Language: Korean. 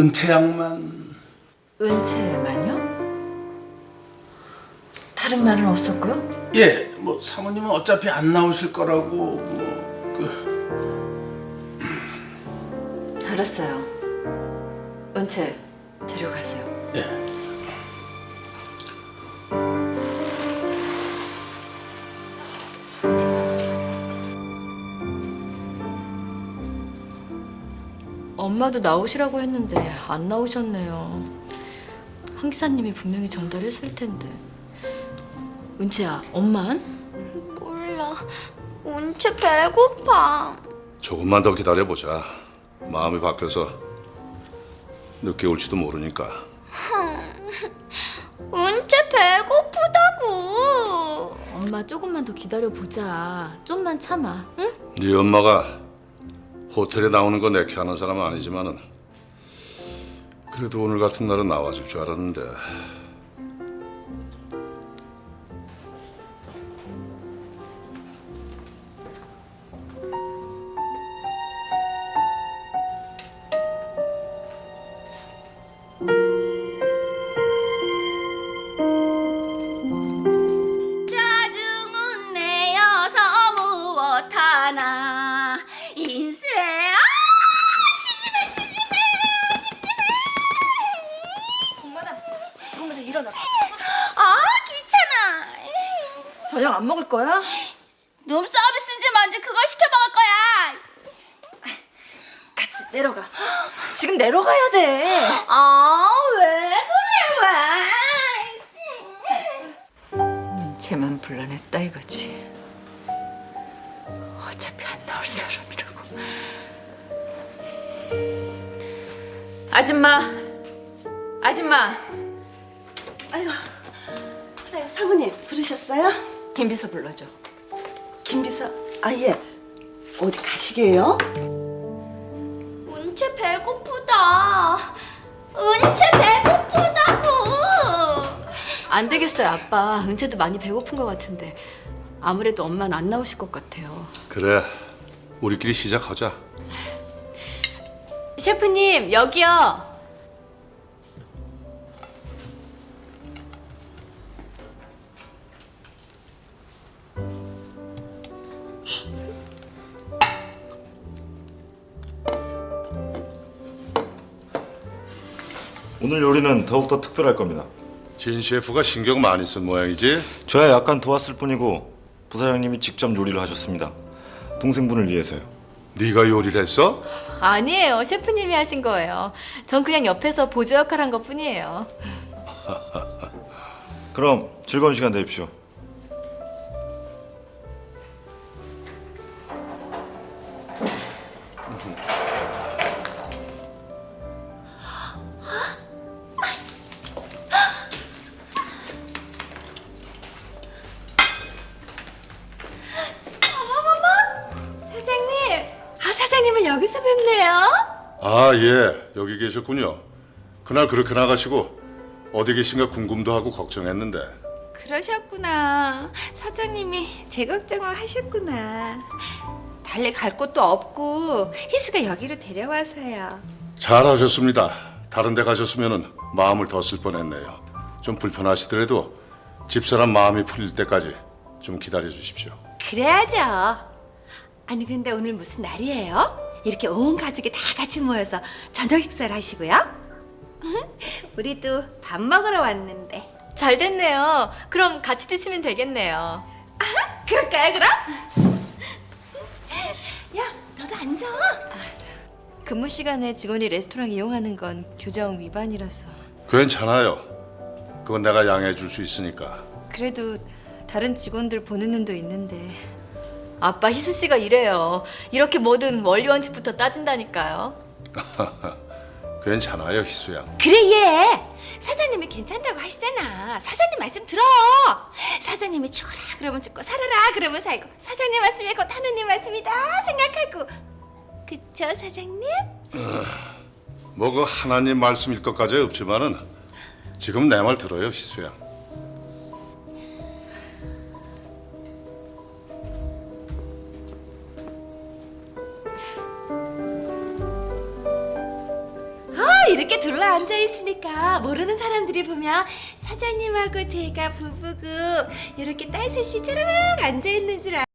은채양만 은채만요? 다른 말은 없었고요? 예, 뭐 사모님은 어차피 안 나오실 거라고 뭐그 알았어요. 은채 데려가세요. 예. 엄마도 나오시라고 했는데 안 나오셨네요. 한 기사님이 분명히 전달했을 텐데. 은채야, 엄만? 몰라. 운채 배고파. 조금만 더 기다려보자. 마음이 바뀌어서 늦게 올지도 모르니까. 운채 배고프다고. 엄마 조금만 더 기다려 보자. 좀만 참아. 응? 네 엄마가 호텔에 나오는 거 내게 하는 사람은 아니지만은 그래도 오늘 같은 날은 나와줄 줄 알았는데 저녁 안 먹을 거야? 놈 서비스인지 뭔지 그걸 시켜 먹을 거야 같이 내려가. 지금 내려가야 돼. 아 왜 그래 왜 은채만 불러냈다 이거지. 어차피 안 나올 사람이라고. 아줌마, 아줌마, 아이고, 네, 사모님 부르셨어요? 김비서 불러줘. 김비서, 아 예. 어디 가시게요? 은채 배고프다. 은채 배고프다고. 안 되겠어요, 아빠. 은채도 많이 배고픈 것 같은데 아무래도 엄마는 안 나오실 것 같아요. 그래 우리끼리 시작하자. 셰프님 여기요. 오늘 요리는 더욱더 특별할 겁니다. 진 셰프가 신경 많이 쓴 모양이지? 저야 약간 도왔을 뿐이고 부사장님이 직접 요리를 하셨습니다. 동생분을 위해서요. 네가 요리를 했어? 아니에요, 셰프님이 하신 거예요. 전 그냥 옆에서 보조 역할 한 것뿐이에요. 그럼 즐거운 시간 되십시오. 여기서 뵙네요. 아 예 여기 계셨군요. 그날 그렇게 나가시고 어디 계신가 궁금도 하고 걱정했는데 그러셨구나. 사장님이 제 걱정을 하셨구나. 달래 갈 곳도 없고 희수가 여기로 데려와서요. 잘하셨습니다. 다른 데 가셨으면 마음을 더 쓸 뻔했네요. 좀 불편하시더라도 집사람 마음이 풀릴 때까지 좀 기다려 주십시오. 그래야죠. 아니 그런데 오늘 무슨 날이에요? 이렇게 온 가족이 다 같이 모여서 저녁 식사를 하시고요? 우리도 밥 먹으러 왔는데. 잘 됐네요. 그럼 같이 드시면 되겠네요. 그럴까요 그럼? 야 너도 앉아. 근무 시간에 직원이 레스토랑 이용하는 건 규정 위반이라서. 괜찮아요. 그건 내가 양해해 줄 수 있으니까. 그래도 다른 직원들 보는 눈도 있는데 아빠 희수 씨가 이래요. 이렇게 뭐든 원리 원칙부터 따진다니까요. 괜찮아요, 희수양. 그래 얘 사장님이 괜찮다고 하시잖아 사장님 말씀 들어 사장님이 죽어라 그러면 죽고 살아라 그러면 살고 사장님 말씀이 곧 하느님 말씀이다 생각하고 그쵸 사장님? 뭐그 하나님 말씀일 것까지 없지만은 지금 내 말 들어요, 희수양. 이렇게 둘러 앉아 있으니까 모르는 사람들이 보면 사장님하고 제가 부부고 이렇게 딸 셋이 쭈르륵 앉아 있는 줄 알.